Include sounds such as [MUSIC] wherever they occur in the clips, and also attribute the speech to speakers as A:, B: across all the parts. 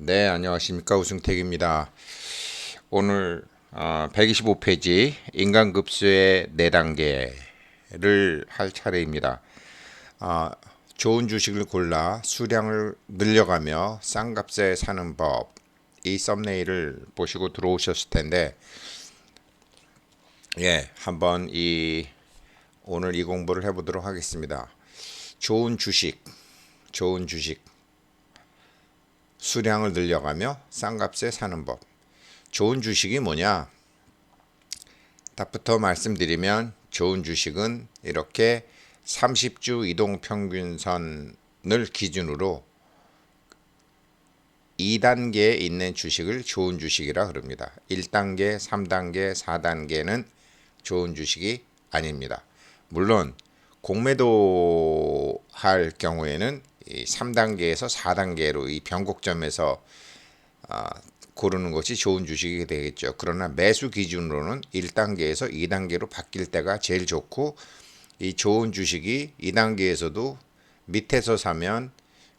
A: 네, 안녕하십니까. 우승택입니다. 오늘 어, 125페이지 인간급수의 4단계를 할 차례입니다. 어, 좋은 주식을 골라 수량을 늘려가며 싼 값에 사는 법. 이 썸네일을 보시고 들어오셨을 텐데, 예, 한번 이 오늘 이 공부를 해보도록 하겠습니다. 좋은 주식, 좋은 주식. 수량을 늘려가며 싼 값에 사는 법. 좋은 주식이 뭐냐? 답부터 말씀드리면 좋은 주식은 이렇게 30주 이동 평균선을 기준으로 2단계에 있는 주식을 좋은 주식이라 그럽니다. 1단계, 3단계, 4단계는 좋은 주식이 아닙니다. 물론 공매도 할 경우에는 이 3단계에서 4단계로 이 변곡점에서 아, 고르는 것이 좋은 주식이 되겠죠. 그러나 매수 기준으로는 1단계에서 2단계로 바뀔 때가 제일 좋고 이 좋은 주식이 2단계에서도 밑에서 사면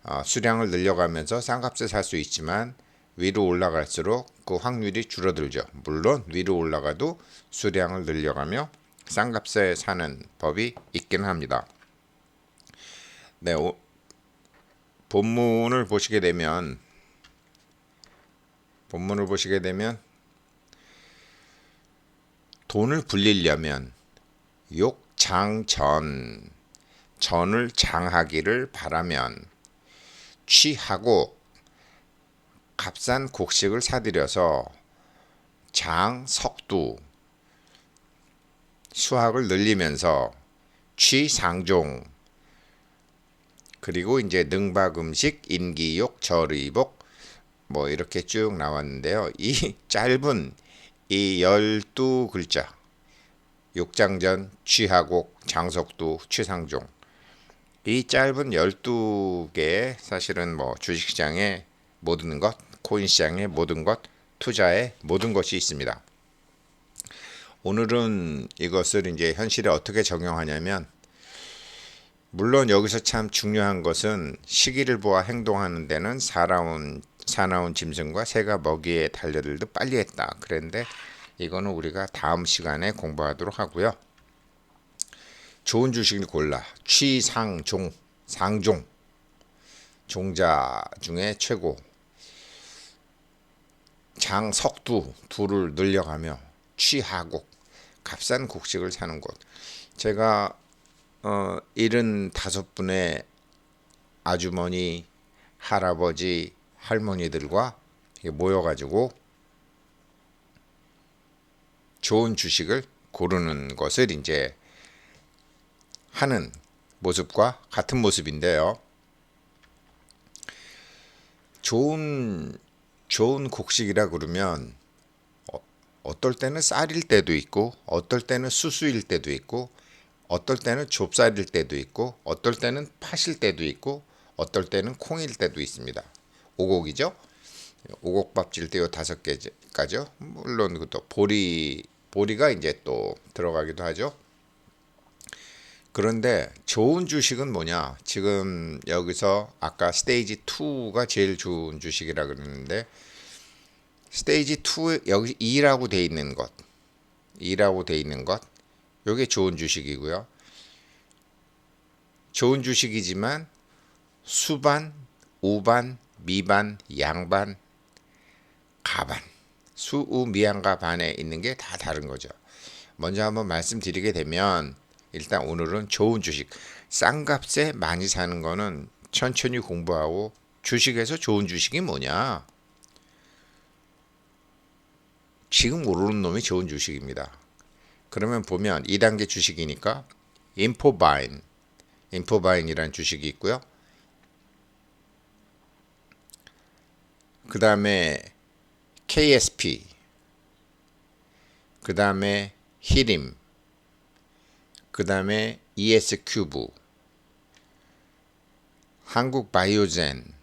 A: 어, 수량을 늘려가면서 싼 값에 살 수 있지만 위로 올라갈수록 그 확률이 줄어들죠. 물론 위로 올라가도 수량을 늘려가며 싼 값에 사는 법이 있기는 합니다. 네, 오, 본문을 보시게 되면 본문을 보시게 되면 돈을 불리려면 욕장전 전을 장하기를 바라면 취하고 값싼 곡식을 사들여서 장 석두 수확을 늘리면서 취상종 그리고 이제 능박음식, 인기욕, 절의복 뭐 이렇게 쭉 나왔는데요. 이 [LAUGHS] 짧은 이 열두 글자 욕장전, 취하곡, 장석두, 취상종 이 짧은 열두 개 사실은 뭐 주식시장의 모든 것, 코인시장의 모든 것, 투자의 모든 것이 있습니다. 오늘은 이것을 이제 현실에 어떻게 적용하냐면 물론 여기서 참 중요한 것은 시기를 보아 행동하는 데는 사나운 사나운 짐승과 새가 먹이에 달려들듯 빨리 했다. 그런데 이거는 우리가 다음 시간에 공부하도록 하고요. 좋은 주식을 골라 취상종 상종 종자 중에 최고 장석두 두를 늘려가며 취하곡 값싼 곡식을 사는 곳 제가 어, 75분의 아주머니, 할아버지, 할머니들과 모여 가지고 좋은 주식을 고르는 것을 이제 하는 모습과 같은 모습인데요. 좋은 좋은 곡식이라 그러면 어, 어떨 때는 쌀일 때도 있고 어떨 때는 수수일 때도 있고 어떨 때는 좁쌀일 때도 있고 어떨 때는 팥일 때도 있고 어떨 때는 콩일 때도 있습니다. 오곡이죠. 오곡밥 질 때요 다섯 개까죠. 물론 그것도 보리 보리가 이제 또 들어가기도 하죠. 그런데 좋은 주식은 뭐냐? 지금 여기서 아까 스테이지 2가 제일 좋은 주식이라 그러는데 스테이지 2 여기 2라고 돼 있는 것. 2라고 돼 있는 것. 요게 좋은 주식이고요. 좋은 주식이지만 수반, 우반, 미반, 양반, 가반, 수 우, 미양가 반에 있는 게 다 다른 거죠. 먼저 한번 말씀드리게 되면 일단 오늘은 좋은 주식, 싼 값에 많이 사는 거는 천천히 공부하고 주식에서 좋은 주식이 뭐냐? 지금 오르는 놈이 좋은 주식입니다. 그러면 보면 2단계 주식이니까 인포바인, 인포바인이라는 주식이 있고요. 그 다음에 KSP, 그 다음에 히림, 그 다음에 ES 큐브, 한국 바이오젠,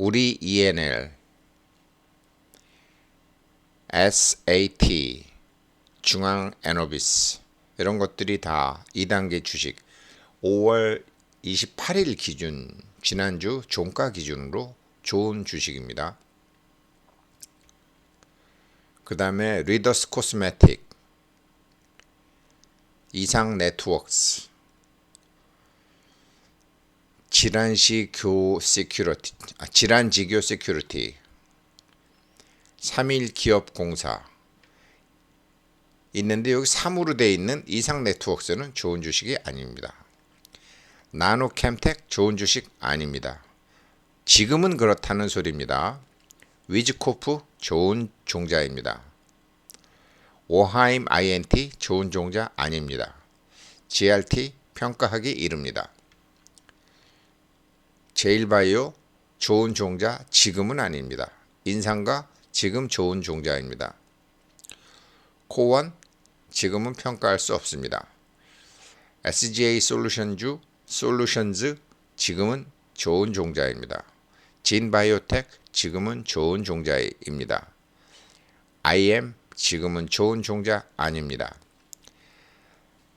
A: 우리 ENL, SAT, 중앙 에너비스 이런 것들이 다 2단계 주식 5월 28일 기준 지난주 종가 기준으로 좋은 주식입니다. 그 다음에 리더스 코스메틱, 이상 네트워크스, 질환시 교 세큐리티, 아, 질환지교 세큐리티, 3일 기업 공사 있는데 여기 3으로 돼 있는 이상 네트워크스는 좋은 주식이 아닙니다. 나노캠텍 좋은 주식 아닙니다. 지금은 그렇다는 소리입니다. 위즈코프 좋은 종자입니다. 오하임 INT 좋은 종자 아닙니다. GRT 평가하기 이릅니다. 제일바이오 좋은 종자 지금은 아닙니다. 인상가 지금 좋은 종자입니다. 코원 지금은 평가할 수 없습니다. SGA 솔루션주 솔루션즈 지금은 좋은 종자입니다. 진바이오텍 지금은 좋은 종자입니다. IM 지금은 좋은 종자 아닙니다.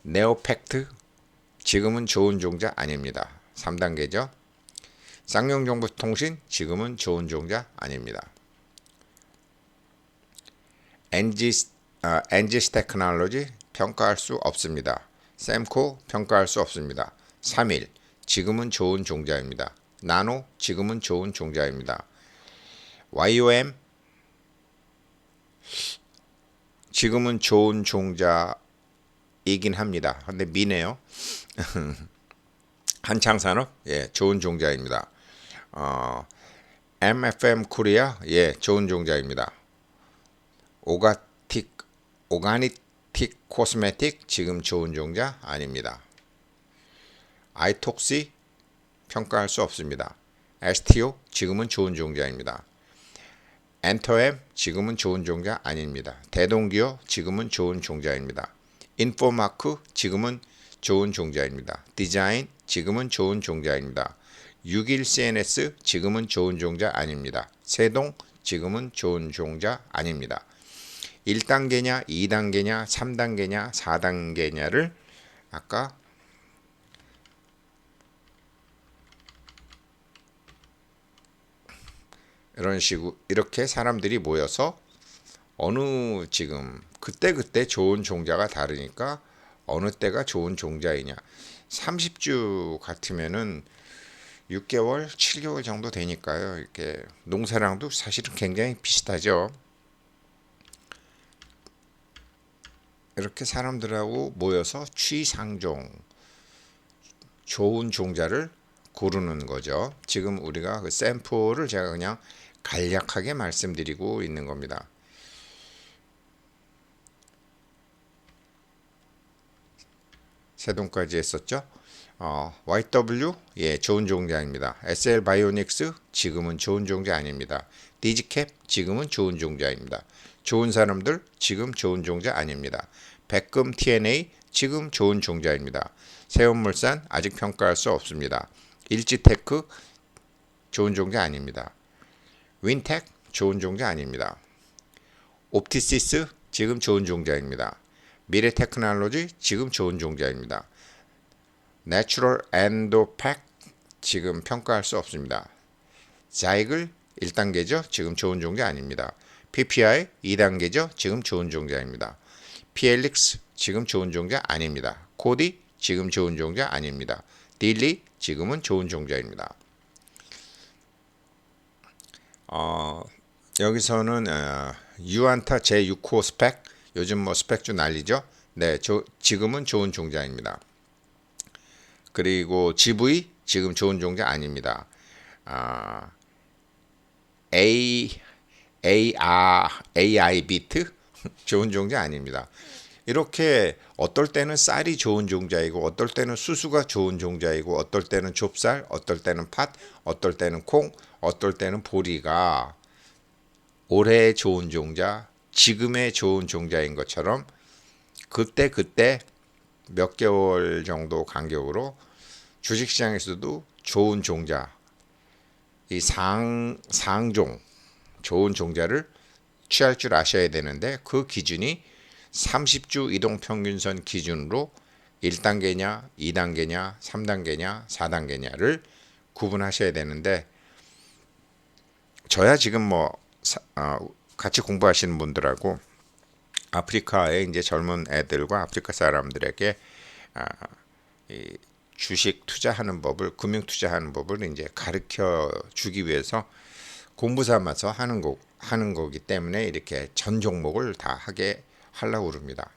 A: 네오팩트 지금은 좋은 종자 아닙니다. 3단계죠. 쌍용정보통신 지금은 좋은 종자 아닙니다. 엔지스, 아, 엔지스 테크놀로지 평가할 수 없습니다. 샘코 평가할 수 없습니다. 3일 지금은 좋은 종자입니다. 나노 지금은 좋은 종자입니다. YOM 지금은 좋은 종자이긴 합니다. 근데 미네요. [LAUGHS] 한창 산업 예 좋은 종자입니다. 어, MFM 코리아 예 좋은 종자입니다. 오가틱 오가니틱 코스메틱 지금 좋은 종자 아닙니다. 아이톡시 평가할 수 없습니다. STO 지금은 좋은 종자입니다. 엔터엠 지금은 좋은 종자 아닙니다. 대동기어 지금은 좋은 종자입니다. 인포마크 지금은 좋은 종자입니다. 디자인 지금은 좋은 종자입니다. 61CNS 지금은 좋은 종자 아닙니다. 세동 지금은 좋은 종자 아닙니다. 1단계냐, 2단계냐, 3단계냐, 4단계냐를 아까 이런 식으로 이렇게 사람들이 모여서 어느 지금 그때 그때 좋은 종자가 다르니까 어느 때가 좋은 종자이냐 30주 같으면은 6개월, 7개월 정도 되니까요. 이렇게 농사랑도 사실은 굉장히 비슷하죠. 이렇게 사람들하고 모여서 취상종 좋은 종자를 고르는 거죠. 지금 우리가 그 샘플을 제가 그냥 간략하게 말씀드리고 있는 겁니다. 세동까지 했었죠. 어, YW 예 좋은 종자입니다. SL 바이오닉스 지금은 좋은 종자 아닙니다. 디지캡 지금은 좋은 종자입니다. 좋은 사람들 지금 좋은 종자 아닙니다. 백금 TNA 지금 좋은 종자입니다. 세운물산 아직 평가할 수 없습니다. 일지테크 좋은 종자 아닙니다. 윈텍 좋은 종자 아닙니다. 옵티시스 지금 좋은 종자입니다. 미래테크놀로지 지금 좋은 종자입니다. 내추럴 엔도팩 지금 평가할 수 없습니다. 자이글 1단계죠. 지금 좋은 종자 아닙니다. PPI 2단계죠. 지금 좋은 종자입니다. PLX 지금 좋은 종자 아닙니다. 코디 지금 좋은 종자 아닙니다. 딜리 지금은 좋은 종자입니다. 어, 여기서는 어, 유안타 제6호 스펙 요즘 뭐 스펙주 난리죠. 네, 저, 지금은 좋은 종자입니다. 그리고 GV 지금 좋은 종자 아닙니다. 아, A AR AI 비트 [LAUGHS] 좋은 종자 아닙니다. 이렇게 어떨 때는 쌀이 좋은 종자이고 어떨 때는 수수가 좋은 종자이고 어떨 때는 좁쌀, 어떨 때는 팥, 어떨 때는 콩, 어떨 때는 보리가 올해 좋은 종자, 지금의 좋은 종자인 것처럼 그때 그때 몇 개월 정도 간격으로 주식시장에서도 좋은 종자, 이 상, 상종, 좋은 종자를 취할 줄 아셔야 되는데 그 기준이 30주 이동평균선 기준으로 1단계냐, 2단계냐, 3단계냐, 4단계냐를 구분하셔야 되는데 저야 지금 뭐 사- 어, 같이 공부하시는 분들하고 아프리카의 이제 젊은 애들과 아프리카 사람들에게 아, 이 주식 투자하는 법을 금융 투자하는 법을 이제 가르쳐 주기 위해서 공부 삼아서 하는 거 하는 거기 때문에 이렇게 전 종목을 다 하게 하려고 그럽니다.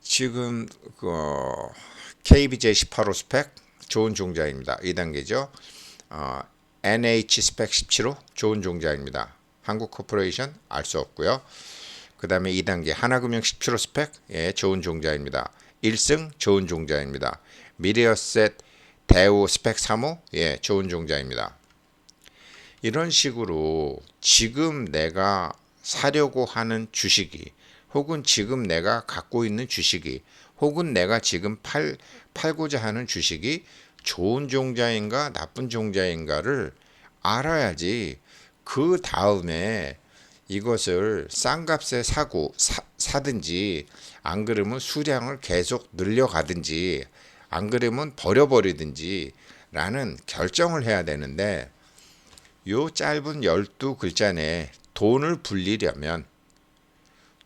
A: 지금 그 KBJ 18호 스펙 좋은 종자입니다. 2단계죠. 어, NH 스펙 17호 좋은 종자입니다. 한국 코퍼레이션 알 수 없고요. 그 다음에 2단계 하나금융 17호 스펙 예, 좋은 종자입니다. 1승 좋은 종자입니다. 미래어셋 대우 스펙 3호 예, 좋은 종자입니다. 이런 식으로 지금 내가 사려고 하는 주식이 혹은 지금 내가 갖고 있는 주식이 혹은 내가 지금 팔, 팔고자 하는 주식이 좋은 종자인가 나쁜 종자인가를 알아야지 그 다음에 이것을 싼 값에 사고 사, 사든지 안 그러면 수량을 계속 늘려가든지 안 그러면 버려버리든지 라는 결정을 해야 되는데 요 짧은 12글자 내에 돈을 불리려면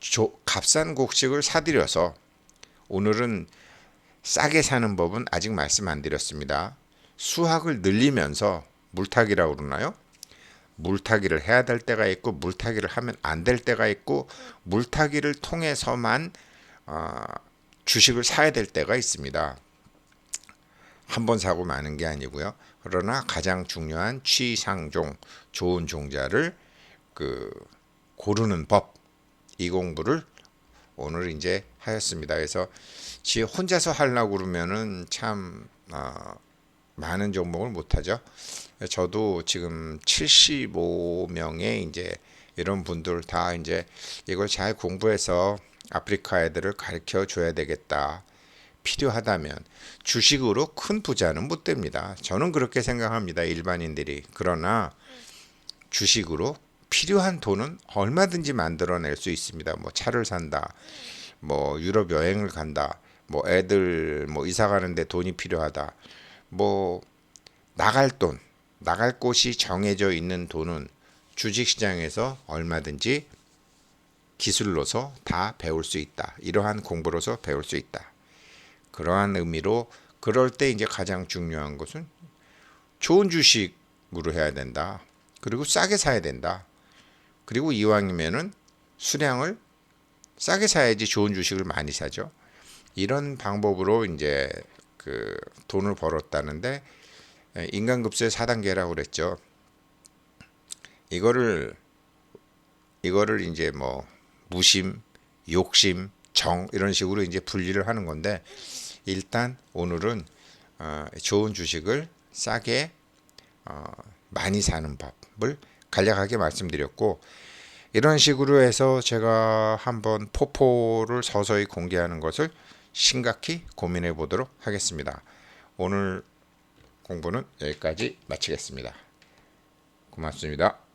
A: 조, 값싼 곡식을 사들여서 오늘은 싸게 사는 법은 아직 말씀 안 드렸습니다. 수확을 늘리면서 물타기라고 그러나요? 물타기를 해야 될 때가 있고 물타기를 하면 안 될 때가 있고 물타기를 통해서만 어, 주식을 사야 될 때가 있습니다. 한 번 사고 마는 게 아니고요. 그러나 가장 중요한 취상종 좋은 종자를 그 고르는 법 이 공부를 오늘 이제 하였습니다. 그래서 지 혼자서 하려고 그러면은 참 어, 많은 종목을 못 하죠. 저도 지금 75명의 이제 이런 분들 다 이제 이걸 잘 공부해서 아프리카 애들을 가르쳐 줘야 되겠다. 필요하다면 주식으로 큰 부자는 못 됩니다. 저는 그렇게 생각합니다. 일반인들이. 그러나 주식으로 필요한 돈은 얼마든지 만들어낼 수 있습니다. 뭐 차를 산다. 뭐 유럽 여행을 간다. 뭐 애들 뭐 이사 가는데 돈이 필요하다. 뭐 나갈 돈, 나갈 곳이 정해져 있는 돈은 주식 시장에서 얼마든지 기술로서 다 배울 수 있다. 이러한 공부로서 배울 수 있다. 그러한 의미로 그럴 때 이제 가장 중요한 것은 좋은 주식으로 해야 된다. 그리고 싸게 사야 된다. 그리고 이왕이면은 수량을 싸게 사야지 좋은 주식을 많이 사죠. 이런 방법으로 이제 그 돈을 벌었다는데 인간급수의 4단계라고 그랬죠. 이거를 이거를 이제 뭐 무심, 욕심, 정 이런 식으로 이제 분리를 하는 건데 일단 오늘은 어, 좋은 주식을 싸게 어, 많이 사는 법을 간략하게 말씀드렸고 이런 식으로 해서 제가 한번 포포를 서서히 공개하는 것을 심각히 고민해 보도록 하겠습니다. 오늘 공부는 여기까지 마치겠습니다. 고맙습니다.